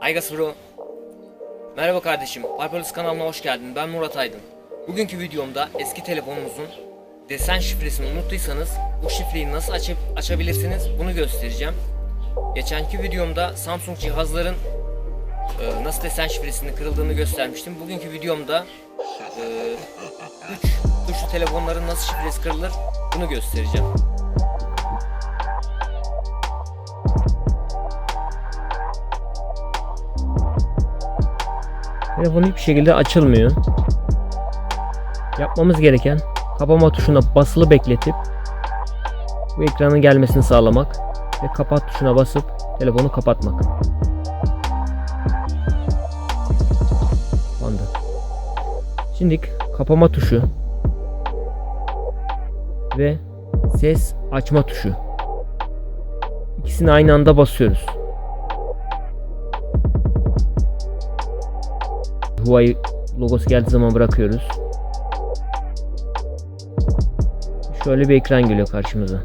Aygas Bro. Merhaba kardeşim, Parpolis kanalına hoş geldin. Ben Murat Aydın. Bugünkü videomda eski telefonunuzun desen şifresini unuttuysanız bu şifreyi nasıl açıp açabilirsiniz bunu göstereceğim. Geçenki videomda Samsung cihazların e, nasıl desen şifresinin kırıldığını göstermiştim. Bugünkü videomda 3 tuşlu telefonların nasıl şifresi kırılır bunu göstereceğim. Telefon hiçbir şekilde açılmıyor. Yapmamız gereken kapama tuşuna basılı bekletip bu ekranın gelmesini sağlamak ve kapat tuşuna basıp telefonu kapatmak. Kapandı. Şimdi kapama tuşu ve ses açma tuşu. İkisini aynı anda basıyoruz. Huawei logosu geldiği zaman bırakıyoruz. Şöyle bir ekran geliyor karşımıza.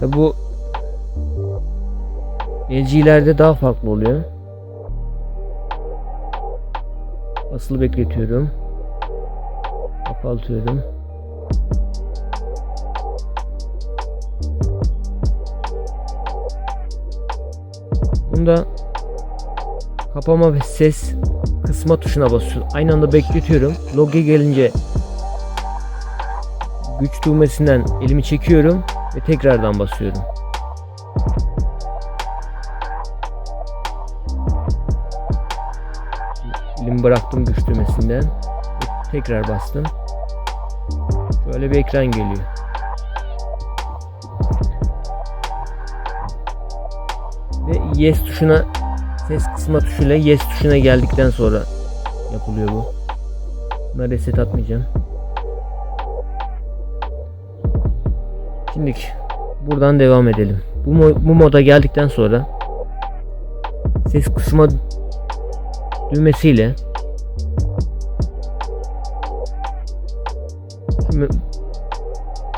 Tabi bu LG'lerde daha farklı oluyor. Basılı bekletiyorum. Kapatıyorum. Bunda kapama ve ses kısma tuşuna basıyorum. Aynı anda bekletiyorum. Log'e gelince güç düğmesinden elimi çekiyorum ve tekrardan basıyorum. Elimi bıraktım güç düğmesinden. Tekrar bastım. Şöyle bir ekran geliyor. Yes tuşuna ses kısma tuşuyla yes tuşuna geldikten sonra yapılıyor bu. Buna reset atmayacağım. Şimdi buradan devam edelim. Bu, bu moda geldikten sonra ses kısma düğmesiyle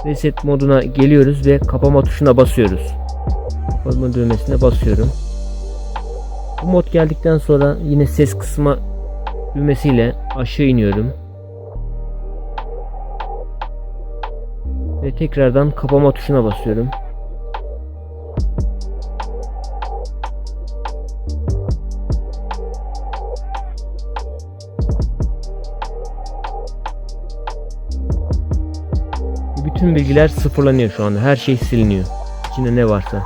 reset moduna geliyoruz ve kapama tuşuna basıyoruz. Kapatma düğmesine basıyorum. Bu mod geldikten sonra yine ses kısma düğmesiyle aşağı iniyorum. Ve tekrardan kapama tuşuna basıyorum. Bütün bilgiler sıfırlanıyor şu anda. Her şey siliniyor. İçinde ne varsa.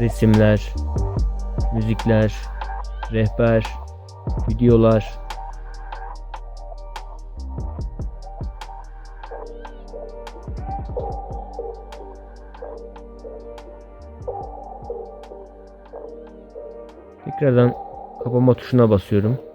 Resimler, müzikler, rehber, videolar. Tekrardan kapama tuşuna basıyorum.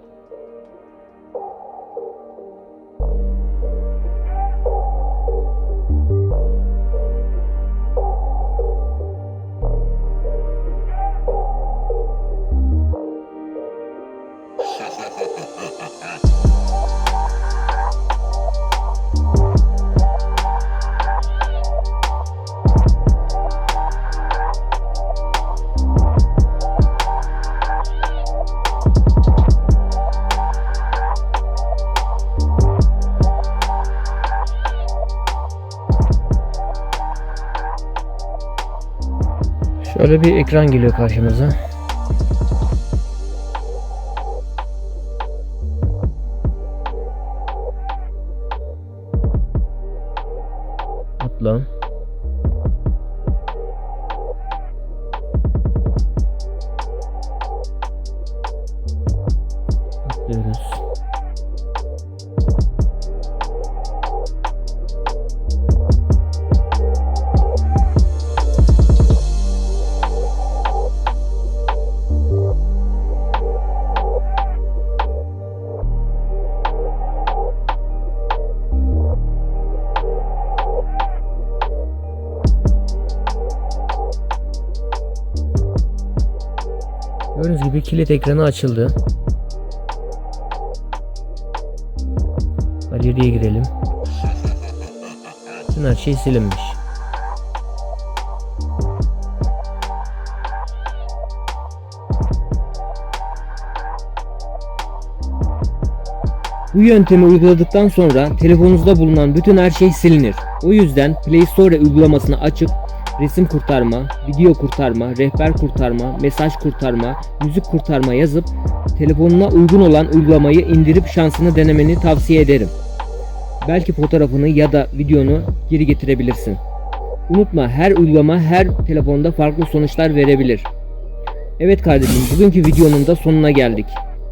Şöyle bir ekran geliyor karşımıza. Atla. Gördüğünüz gibi kilit ekranı açıldı. Galeriye girelim. Bütün her şey silinmiş. Bu yöntemi uyguladıktan sonra telefonunuzda bulunan bütün her şey silinir. O yüzden Play Store uygulamasını açıp resim kurtarma, video kurtarma, rehber kurtarma, mesaj kurtarma, müzik kurtarma yazıp telefonuna uygun olan uygulamayı indirip şansını denemeni tavsiye ederim. Belki fotoğrafını ya da videonu geri getirebilirsin. Unutma her uygulama her telefonda farklı sonuçlar verebilir. Evet kardeşim bugünkü videonun da sonuna geldik.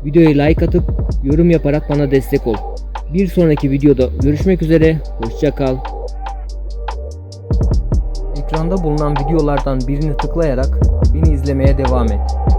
Videoya like atıp yorum yaparak bana destek ol. Bir sonraki videoda görüşmek üzere. Hoşça kal. Ekranda bulunan videolardan birini tıklayarak beni izlemeye devam et.